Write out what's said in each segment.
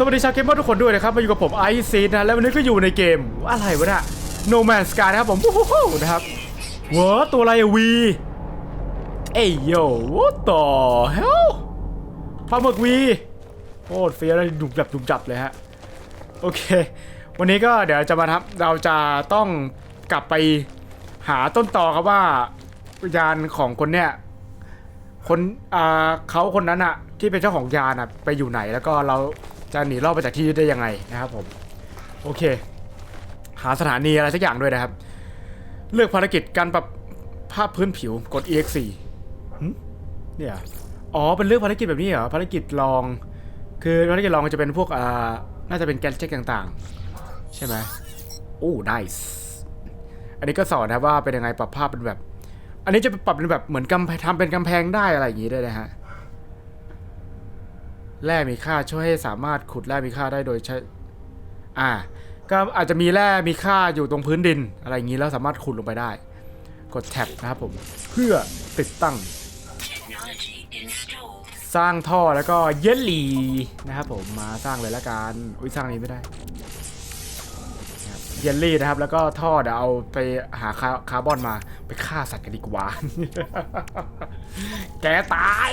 สวัสดีชาวเกมเมอร์ทุกคนด้วยนะครับมาอยู่กับผมไอซีนะแล้ววันนี้ก็อยู่ในเกมอะไรวะเนี่ย No Man's Sky นะครับผมวู้ฮู้นะครับเวอตัวอะไรวีเอ้ยโย่ what the hell ปลาหมึกวีโคตรเฟี้ยวเลยดุบจับดุบจับเลยฮะโอเค วันนี้ก็เดี๋ยวจะมาทำเราจะต้องกลับไปหาต้นตอครับว่าวิญญาณของคนเนี้ยคนอ่าเขาคนนั้นอะที่เป็นเจ้าของยานอะไปอยู่ไหนแล้วก็เรา จะหนีรอดไปจากที่นี่ได้ยังไงนะครับผมโอเค หาสถานีอะไรสักอย่างด้วยนะครับ เลือกภารกิจการปรับภาพพื้นผิวกด ex 4เนี่ยอ๋อเป็นเลือกภารกิจแบบนี้เหรอภารกิจลอง คือภารกิจลองจะเป็นพวกอ่าน่าจะเป็นแกนเช็คต่างๆ ใช่ไหมโอ้ nice อันนี้ก็สอนนะว่าเป็นยังไงปรับภาพเป็นแบบ อันนี้จะปรับเป็นแบบเหมือนกำแพงทำเป็นกำแพงได้อะไรอย่างนี้ได้นะฮะ แร่มีค่าช่วยให้สามารถขุดแร่มีค่าได้โดยใช้ อ่า ก็อาจจะมีแร่มีค่าอยู่ตรงพื้นดิน อะไรอย่างนี้แล้วสามารถขุดลงไปได้ กดแท็บนะครับผม เพื่อติดตั้ง สร้างท่อแล้วก็เยลลีนะครับผมมาสร้างเลยละกัน อุ้ยสร้างนี้ไม่ได้เยลลี่นะครับ แล้วก็ท่อเดี๋ยวเอาไปหาคาร์บอนมาไปฆ่าสัตว์กันดีกว่า แกตาย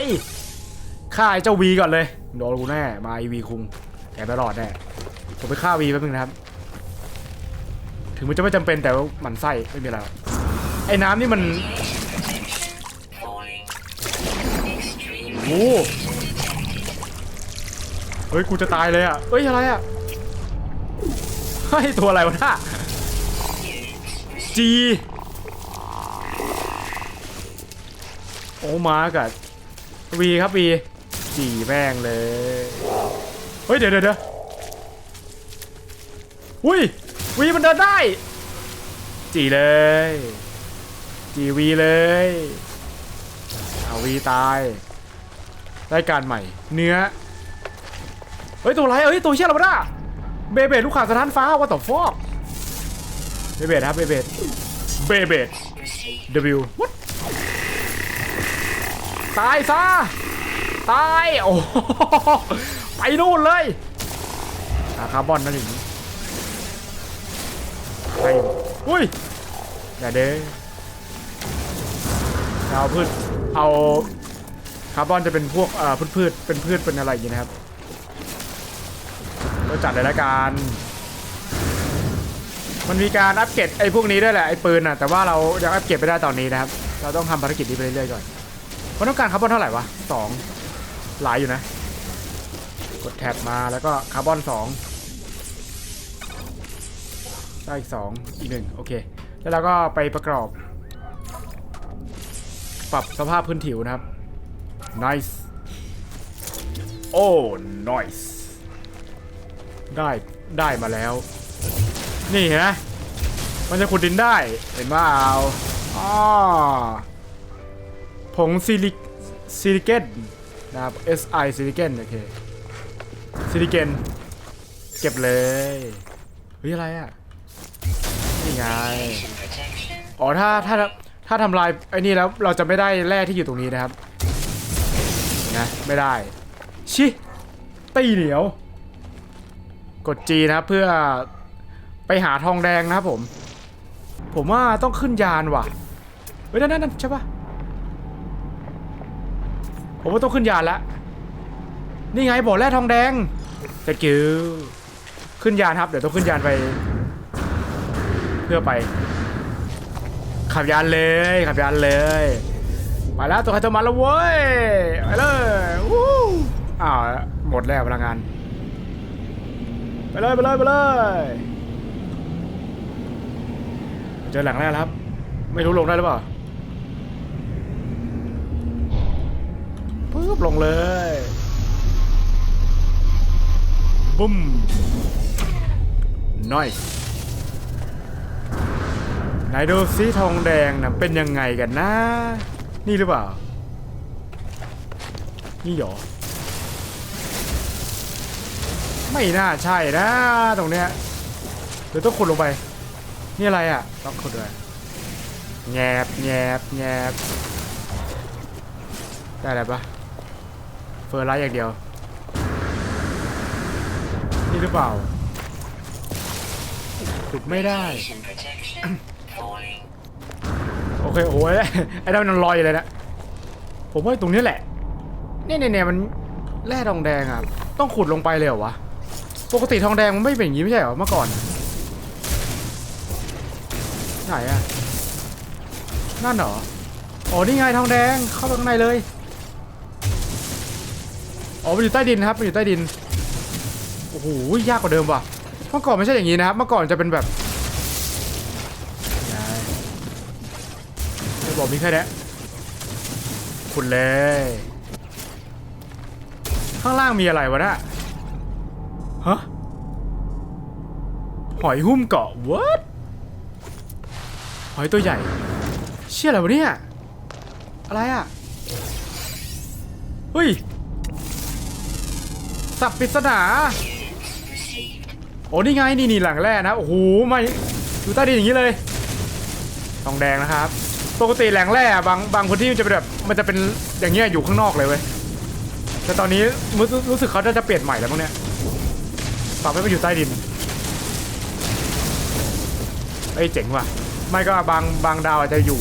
ฆ่าไอ้เจ้าวีก่อนเลยโดนกูแน่มาไอวีคุงแกไม่รอดแน่ผมไปฆ่าวีแป๊บนึงนะครับ ถึงมันจะไม่จำเป็นแต่ว่าหมันไส้ไม่มีอะไรไอ้น้ำนี่มันโอ้เฮ้ยกูจะตายเลยอะเฮ้ยอะไรอะเฮ้ยตัวอะไรวะน่ะจีโอ้มากับวีครับวี จีแม่งเลย เฮ้ยเดี๋ยวเดี๋ยวเดี๋ยวอุ้ยวีมันเดินได้ จีเลย จีวีเลยเอาวีตายรายการใหม่ เนื้อ เฮ้ย ตัวอะไรเฮ้ย ตัวเชี่ยอะไรวะน่ะเบเบดลูกข่างสถานฟ้าว่าต่อฟอกเบเบดครับเบเบดเบเบด W what ตายซะ ตายโอ้โหไปนู่นเลยหาคาร์บอนนั่นเองไปอุ้ยอย่าเด้เอาพืชเอาคาร์บอนจะเป็นพวกเอ่อพืชพืชเป็นพืชเป็นอะไรอย่างนี้นะครับก็จัดเลยละกันมันมีการอัปเกรดไอ้พวกนี้ด้วยแหละไอ้ปืนน่ะแต่ว่าเรายังอัปเกรดไม่ได้ตอนนี้นะครับ เราต้องทำภารกิจนี้ไปเรื่อยๆก่อนมันต้องการคาร์บอนเท่าไหร่วะสอง หลายอยู่นะ กดแท็บมาแล้วก็คาร์บอนสองได้อีกสองอีกหนึ่งโอเค แล้วเราก็ไปประกอบ ปรับสภาพพื้นผิวนะครับ nice โอ้ nice ได้ได้มาแล้ว นี่เห็นไหมมันจะขุดดินได้ เห็นว่าเอาอ๋อผงซิลิซิลิเกน นะครับ SI ซิลิเกนโอเคซิลิเกนเก็บเลย เฮ้ย อะไรอะ นี่ไง อ๋อ ถ้า ถ้า ถ้าทำลายไอ้นี่แล้ว เราจะไม่ได้แร่ที่อยู่ตรงนี้นะครับ นะ ไม่ได้ ชิ ตีเหนียว กด G นะครับเพื่อไปหาทองแดงนะครับผม ผมว่าต้องขึ้นยานว่ะ เฮ้ย นั่นนั่นนั่นใช่ปะ ผมว่าต้องขึ้นยานแล้วนี่ไงบอแร่ทองแดงตะกิ้วขึ้นยานครับ เดี๋ยวต้องขึ้นยานไป เพื่อไป ขับยานเลยขับยานเลยมาแล้วตัวใครตัวมันแล้วเว้ยไปเลยวู้อ้าวหมดแล้วพลังงานไปเลยไปเลยไปเลยเจอหลังแรกแล้วครับ ไม่รู้ลงได้หรือเปล่า บลงเลยบุ้ม nice ไหนดูสีทองแดงนะเป็นยังไงกันนะ นี่หรือเปล่า นี่หรอ ไม่น่าใช่นะ ตรงเนี้ยเดี๋ยวต้องขุดลงไป นี่อะไรอะ ต้องขุดด้วยแงบแงบแงบได้อะไรปะ เฟอร์ไลท์อย่างเดียว นี่หรือเปล่าขุดไม่ได้ Radiation protection. Falling. โอเคโอ้ยไอ้นั่นมันลอยอยู่เลยนะผมว่าตรงนี้แหละเนี่ยเนี่ยเนี่ยมันแร่ทองแดงอะต้องขุดลงไปเลยเหรอวะปกติทองแดงมันไม่เป็นอย่างนี้ไม่ใช่เหรอเมื่อก่อนไหนอะนั่นเหรออ๋อนี่ไงทองแดงเข้าไปข้างในเลย อ๋อมันอยู่ใต้ดินนะครับมันอยู่ใต้ดินโอ้โหยากกว่าเดิมว่ะเมื่อก่อนไม่ใช่อย่างนี้นะครับเมื่อก่อนจะเป็นแบบไม่บอกมีแค่เนี้ขุดเลย ข้างล่างมีอะไรวะน่ะฮะหอยหุ้มเกาะ what หอยตัวใหญ่ เชี่ยอะไรวะเนี่ย อะไรอะ เฮ้ย สับปริศนาโอ้นี่ไงนี่นี่หลังแร่นะโอ้โหไม่อยู่ใต้ดินอย่างนี้เลยทองแดงนะครับปกติแหล่งแร่บางบางพื้นที่มันจะเป็นแบบมันจะเป็นอย่างเงี้ยอยู่ข้างนอกเลยเว้ยแต่ตอนนี้รู้สึรู้สึกเขาจะจะเปลี่ยนใหม่แล้วมั้งเนี่ยปรับให้มันอยู่ใต้ดินเอ้ยเจ๋งว่ะ ไม่ก็บางบางดาวอาจจะอยู่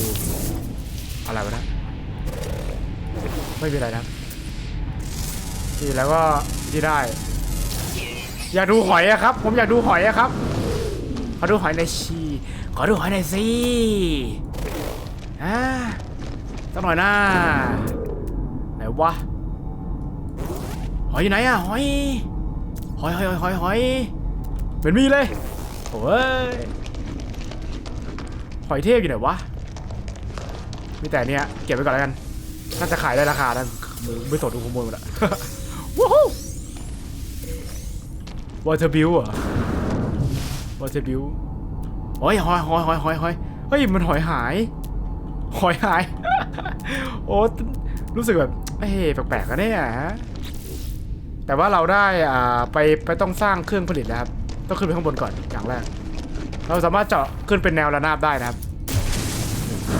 อะไรวะนะ ไม่มีอะไรนะที่แล้วก็ ที่ได้ อยากดูหอยอะครับ ผมอยากดูหอยอะครับ ขอดูหอยในชีขอดูหอยในอยสิอ่าสักหน่อยนะไหนวะหอยอยู่ไหนอะหอยหอยหอยหอยหอยหอยเหมือนมีเลยโอ้ยหอยเทพอยู่ไหนวะมีแต่เนี้ยเก็บไว้ก่อนแล้วกันน่าจะขายได้ราคานะมือไม่สดดูขโมยหมดละ วอเตอร์บิวเหรอวอเตอร์บิวโอ้ยหอยหอยหอยหอยหอยเฮ้ยมันหอยหายหอยหาย โอ้รู้สึกแบบเอ้ยแปลกๆอะเนี่ยฮะแต่ว่าเราได้อ่าไปไปต้องสร้างเครื่องผลิตนะครับ ต้องขึ้นไปข้างบนก่อนอย่างแรก เราสามารถเจาะขึ้นเป็นแนวระนาบได้นะครับ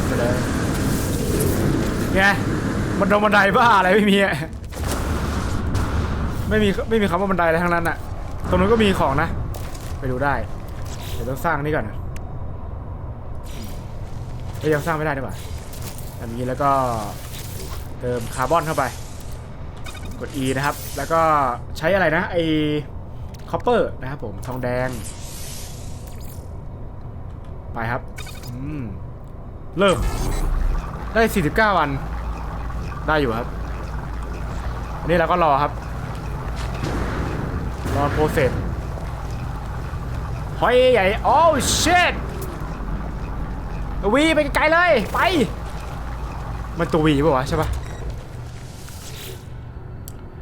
ไปเลยไงมันลงบันไดบ้าอะไรไม่มีอะไม่มีไม่มีคำว่าบันไดอะไรทั้งนั้นอะ ตรงนู้นก็มีของนะ ไปดูได้ เดี๋ยวต้องสร้างนี่ก่อนเอ้ยยังสร้างไม่ได้ดีกว่าอันนี้แล้วก็เติมคาร์บอนเข้าไป กด E นะครับ แล้วก็ใช้อะไรนะไอคอปเปอร์นะครับผมทองแดง ไปครับเริ่ม ได้ 49 วัน ได้อยู่ครับอันนี้เราก็รอครับ รอโปรเซสหอยใหญ่โอ้เชดวีไปไกลเลย ไป มันตัววีป่าวะใช่ปะ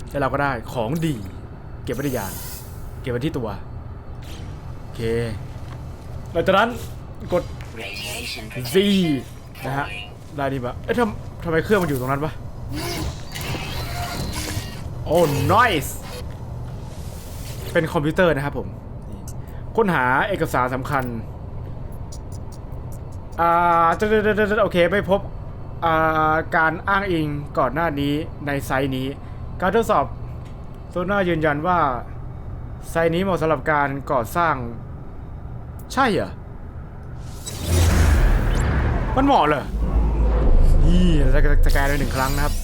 แล้วเราก็ได้ของดี เก็บไว้ในยานเก็บไว้ที่ตัว โอเคหลังจากนั้นกด Z นะฮะ ได้ดีปะเอ๊ะทำทำไมเครื่องมันอยู่ตรงนั้นปะโอ้ nice เป็นคอมพิวเตอร์นะครับผมนี่ค้นหาเอกสารสำคัญ อ่าจะโอเคไม่พบ อ่า การอ้างอิงก่อนหน้านี้ในไซต์นี้ การทดสอบโซน่ายืนยันว่า ไซต์นี้เหมาะสำหรับการก่อสร้าง ใช่เหรอ มันเหมาะเลยนี่เราจะสแกนไปหนึ่งครั้งนะครับ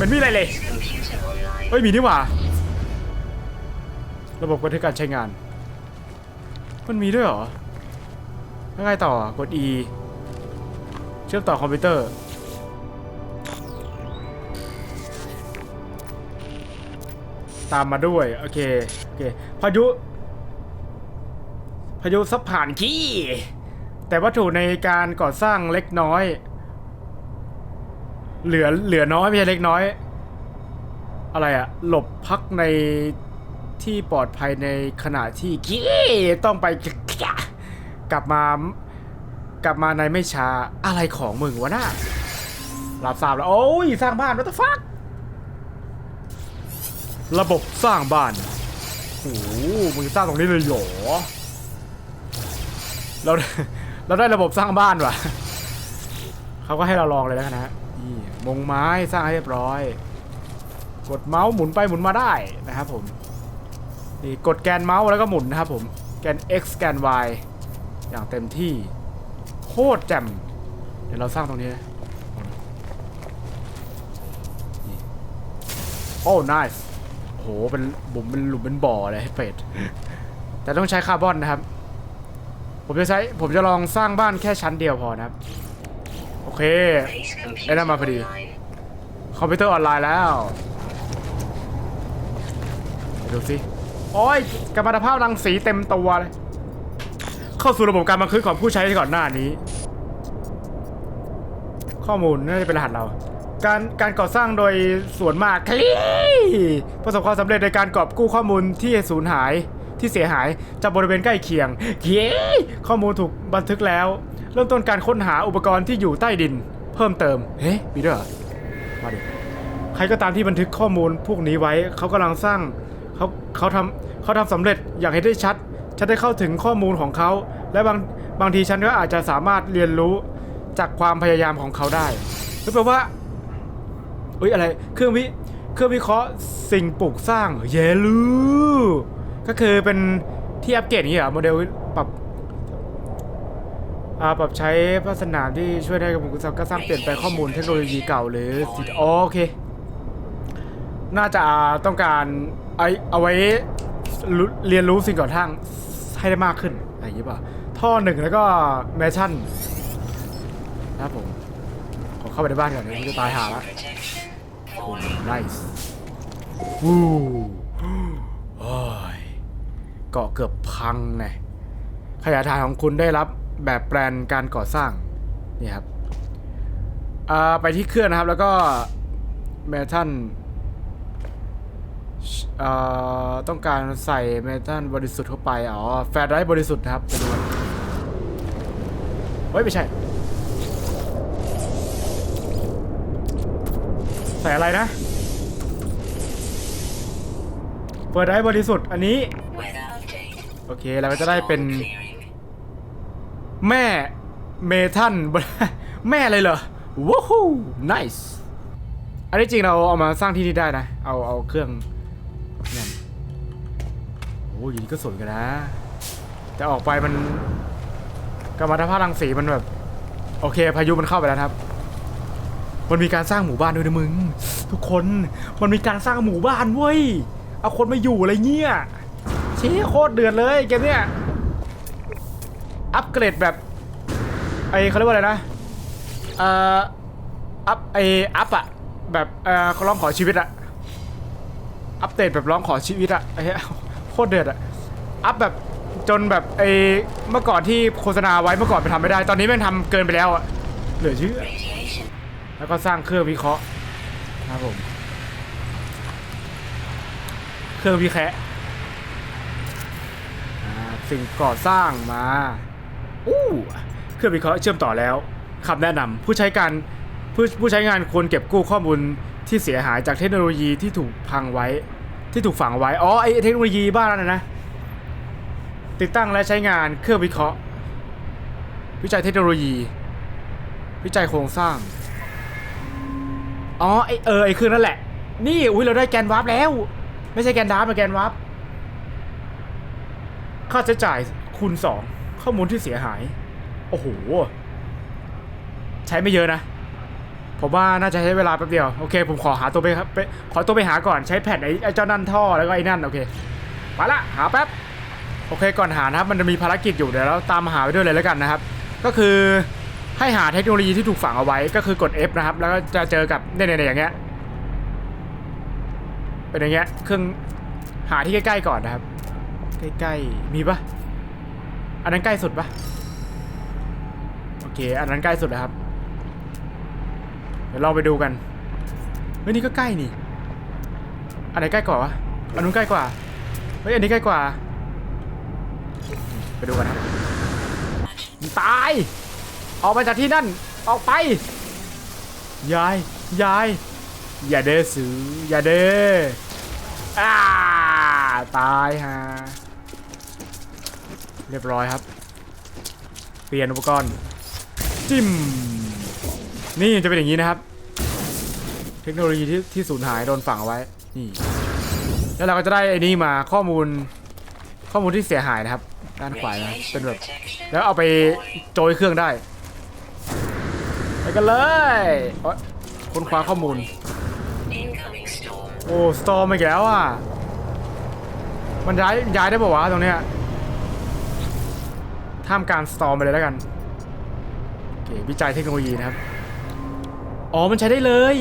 มันมีอะไรเลย Computer online. เฮ้ยมีนี่หว่า ระบบบันทึกการใช้งาน มันมีด้วยเหรอแล้วไงต่อกด E เชื่อมต่อคอมพิวเตอร์ ตามมาด้วย โอเค โอเค พายุ พายุซับผ่านขี้ แต่วัตถุในการก่อสร้างเล็กน้อย เหลือเหลือน้อยไม่ใช่เล็กน้อย อะไรอะหลบพักในที่ปลอดภัยในขณะที่กี้ต้องไปกลับมากลับมาในไม่ช้าอะไรของมึงวะน่ะรับทราบแล้ว โอ้ย สร้างบ้าน what the fuck ระบบสร้างบ้านโอ้โหมึงสร้างตรงนี้เลยเหรอเราเราได้ระบบสร้างบ้านว่ะเขาก็ให้เราลองเลยแล้วนะฮะนี่มงไม้สร้างให้เรียบร้อย กดเมาส์หมุนไปหมุนมาได้นะครับผมนี่กดแกนเมาส์แล้วก็หมุนนะครับผมแกน x แกน y อย่างเต็มที่โคตรแจ่มเดี๋ยวเราสร้างตรงนี้นะนี่โอ้ nice โอ้โห เป็นบุ๋มเป็นหลุมเป็นบ่อเลยให้เป็ด แต่ต้องใช้คาร์บอนนะครับ ผมจะใช้ ผมจะลองสร้างบ้านแค่ชั้นเดียวพอนะครับ โอเค Base computer ไอ้นั่นมาพอดี online. คอมพิวเตอร์ออนไลน์แล้ว ดูสิโอ้ยกัมมันตภาพรังสีเต็มตัวเลย เข้าสู่ระบบการบันทึกของผู้ใช้ก่อนหน้านี้ ข้อมูลน่าจะเป็นรหัสเรา การการก่อสร้างโดยส่วนมากคลีประสบความสำเร็จในการกอบกู้ข้อมูลที่สูญหายที่เสียหายจากบริเวณใกล้เคียงเย้ข้อมูลถูกบันทึกแล้ว เริ่มต้นการค้นหาอุปกรณ์ที่อยู่ใต้ดิน เพิ่มเติม เฮ้มีด้วยเหรอมาดิใครก็ตามที่บันทึกข้อมูลพวกนี้ไว้ เขากำลังสร้าง เขาเขาทำเขาทำสำเร็จอย่างเห็นได้ชัด ฉันได้เข้าถึงข้อมูลของเขา และบางบางทีฉันก็อาจจะสามารถเรียนรู้จากความพยายามของเขาได้หรือแปลว่าเอ้ยอะไรเครื่องวิเครื่องวิเคราะห์สิ่งปลูกสร้างเยลูก็คือเป็นที่อัปเกรดนี้เหรอโมเดลปรับอ่าปรับใช้พัฒนาที่ช่วยได้กับผู้สร้างก็สร้างเปลี่ยนแปลงข้อมูลเทคโนโลยีเก่าหรือสิทธิ์อ๋อโอเค น่าจะต้องการ ไอเอาไว้รู้เรียนรู้สิ่งก่อสร้างให้ได้มากขึ้นอะไรอย่างนี้ป่ะท่อหนึ่งแล้วก็แมชชั่นนะครับผมขอเข้าไปในบ้านก่อนเดี๋ยวผมจะตายหาละโอ้ falling. ไนส์วู้โอ้ยเกาะเกือบพังไงขยายฐานของคุณได้รับแบบแปลนการก่อสร้างนี่ครับอ่าไปที่เครื่องนะครับแล้วก็แมทัน เอ่อต้องการใส่เมทัลบริสุทธิ์เข้าไป อ๋อ แฟร์ไรท์บริสุทธิ์นะครับไปดูกันเฮ้ย ไม่ใช่ ใส่อะไรนะ เปิดได้บริสุทธิ์อันนี้ โอเค เราก็จะได้เป็น แม่เมทันแม่เลยเหรอว้าว nice อันนี้จริงเราเอามาสร้างที่นี่ได้นะ เอาเอาเครื่อง โอ้ยนี้ก็สวยกันนะ แต่ออกไปมันกรรมฐภาพรังสีมันแบบ โอเค พายุมันเข้าไปแล้วครับ มันมีการสร้างหมู่บ้านด้วยนะมึง ทุกคนมันมีการสร้างหมู่บ้านเว้ยเอาคนมาอยู่อะไรเงี้ยชี่ยโคตรเดือดเลยเกมเนี้ยอัปเกรดแบบไอเขาเรียกว่าอะไรนะเอ่ออัพไออัพอะแบบเอ่อเขาร้องขอชีวิตอะอัปเดตแบบร้องขอชีวิตอะไอ้เหี้ย โคตรเดือดอะอัพแบบจนแบบไอเมื่อก่อนที่โฆษณาไว้เมื่อก่อนไปทำไม่ได้ ตอนนี้แม่งทำเกินไปแล้วอะเหลือเชื่อ Radiation. แล้วก็สร้างเครื่องวิเคราะห์นะครับผม เครื่องวิแคะอ่าสิ่งก่อสร้างมาอู้เครื่องวิเคราะห์เชื่อมต่อแล้วคำแนะนำผู้ใช้การผู้ผู้ใช้งานควรเก็บกู้ข้อมูลที่เสียหายจากเทคโนโลยีที่ถูกพังไว้ ที่ถูกฝังไว้ อ๋อ ไอเทคโนโลยีบ้านนั่นนะ ติดตั้งและใช้งานเครื่องวิเคราะห์ วิจัยเทคโนโลยี วิจัยโครงสร้าง อ๋อ ไอเออ ไอเครื่องนั่นแหละ นี่ อุ้ยเราได้แกนวาร์ปแล้ว ไม่ใช่แกนดาร์ฟแต่แกนวาร์ป ค่าใช้จ่ายคูณสองข้อมูลที่เสียหาย โอ้โห ใช้ไม่เยอะนะ ผมว่าน่าจะใช้เวลาแป๊บเดียว โอเค ผมขอหาตัวไปครับไปขอตัวไปหาก่อนใช้แผ่นไอ้ไอ้เจ้านั่นท่อแล้วก็ไอ้นั่นโอเคไปละหาแป๊บโอเคก่อนหานะครับมันจะมีภารกิจอยู่เดี๋ยวเราตามหาไปด้วยเลยแล้วกันนะครับ ก็คือให้หาเทคโนโลยีที่ถูกฝังเอาไว้ก็คือกด F นะครับ แล้วก็จะเจอกับเนี่ยๆอย่างเงี้ยเป็นอย่างเงี้ยเครื่องหาที่ใกล้ๆก่อนนะครับ ใกล้ๆมีปะอันนั้นใกล้สุดปะโอเค อันนั้นใกล้สุดนะครับ ดี๋ยวเราไปดูกันเฮ้ยนี่ก็ใกล้นี่อันไหนใกล้กว่าวะอันนู้นใกล้กว่าเฮ้ยอันนี้ใกล้กว่า ไปดูกันครับตาย ออกไปจากที่นั่นออกไปยายยายอย่าเด้อสืออย่าเด้ออ่าตายฮะเรียบร้อยครับ เปลี่ยนอุปกรณ์จิ้ม นี่จะเป็นอย่างนี้นะครับ เทคโนโลยีที่ที่สูญหายโดนฝังเอาไว้นี่แล้วเราก็จะได้ไอ้นี่มาข้อมูล ข้อมูลที่เสียหายนะครับ ด้านขวานะเป็นแบบแล้วเอาไปโจยเครื่องได้ไปกันเลยค้นคว้าข้อมูล โอ้สตอร์มอีกแล้วอะมันย้ายย้ายได้ป่าวะตรงเนี้ยท่ามกลารสตอร์มไปเลยแล้วกันโอเควิจัยเทคโนโลยีนะครับ อ๋อ มันใช้ได้เลย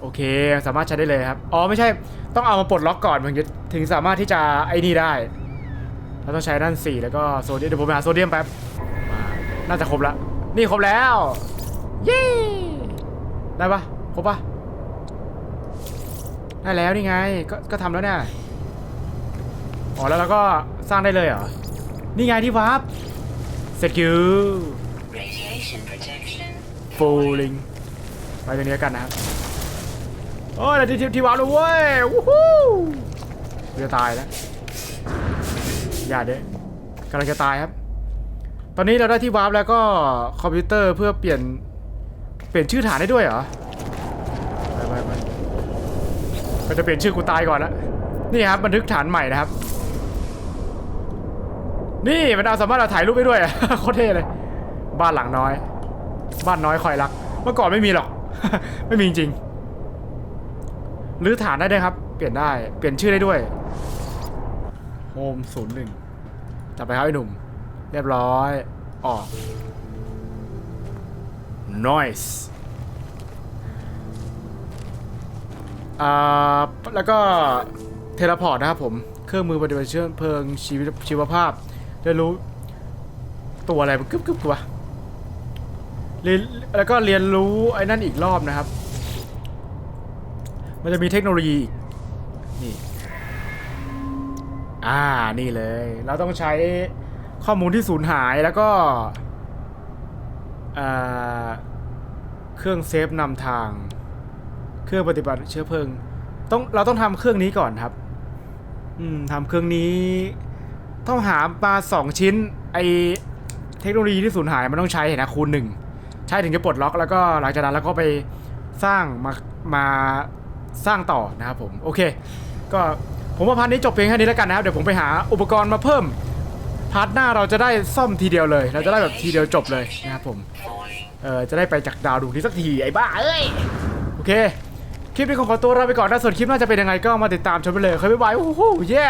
โอเค สามารถใช้ได้เลยครับ อ๋อ ไม่ใช่ ต้องเอามาปลดล็อกก่อนถึงจะถึงสามารถที่จะไอ้นี่ได้ เราต้องใช้ด้านสี่แล้วก็โซเดียม เดี๋ยวผมไปหาโซเดียมแป๊บมาน่าจะครบละ นี่ครบแล้ว เย้ ได้ปะครบปะได้แล้วนี่ไง ก็ก็ทำแล้วเนี่ยอ๋อ แล้วเราก็สร้างได้เลยเหรอ นี่ไงที่วาร์ปเสร็จคิว ฟูลิงไปตรงนี้แล้วกันนะครับโอ้ยที่ที่ที่วาร์ปเลยเว้ยวู้ฮู้จะตายแล้วอย่าเด้กำลังจะตายครับ ตอนนี้เราได้ที่วาร์ปแล้วก็คอมพิวเตอร์เพื่อเปลี่ยนเปลี่ยนชื่อฐานได้ด้วยเหรอไปไปไปก็จะเปลี่ยนชื่อกูตายก่อนละนี่ครับบันทึกฐานใหม่นะครับ นี่มันเอาสามารถเอาถ่ายรูปได้ด้วยโคตรเท่เลย บ้านหลังน้อย บ้านน้อยคอยรัก เมื่อก่อนไม่มีหรอก ไม่มีจริงๆรื้อฐานได้ด้วยครับ เปลี่ยนได้ เปลี่ยนชื่อได้ด้วย โฮมศูนย์หนึ่งจับไปครับไอ้หนุ่ม เรียบร้อย ออก noise อ่า แล้วก็เทเลพอร์ตนะครับผม เครื่องมือปฏิบัติเชื้อเพลิงชีวชีวภาพเรียนรู้ ตัวอะไรมันกึบกึบกว่า เรียนแล้วก็เรียนรู้ไอ้นั่นอีกรอบนะครับ มันจะมีเทคโนโลยีอีกนี่ อ่า นี่เลย เราต้องใช้ข้อมูลที่สูญหายแล้วก็เครื่องเซฟนำทาง เครื่องปฏิบัติเชื้อเพลิง ต้องเราต้องทำเครื่องนี้ก่อนครับ อืมทำเครื่องนี้ต้องหามาสองชิ้น ไอเทคโนโลยีที่สูญหายมันต้องใช้เห็นนะคูณหนึ่ง ใช่ถึงจะปลดล็อกแล้วก็หลังจากนั้นเราก็ไปสร้างมามาสร้างต่อนะครับผมโอเค ก็ผมว่าพาร์ทนี้จบเพียงแค่นี้แล้วกันนะครับเดี๋ยวผมไปหาอุปกรณ์มาเพิ่มพาร์ทหน้าเราจะได้ซ่อมทีเดียวเลย เราจะได้แบบทีเดียวจบเลยนะครับผมเออจะได้ไปจากดาวดวงนี้สักทีไอ้บ้าเอ้ยโอเคคลิปนี้ขอขอตัวลาไปก่อนนะส่วนคลิปน่าจะเป็นยังไงก็มาติดตามชมไปเลยเคยบ๊ายบายโอ้โหเย้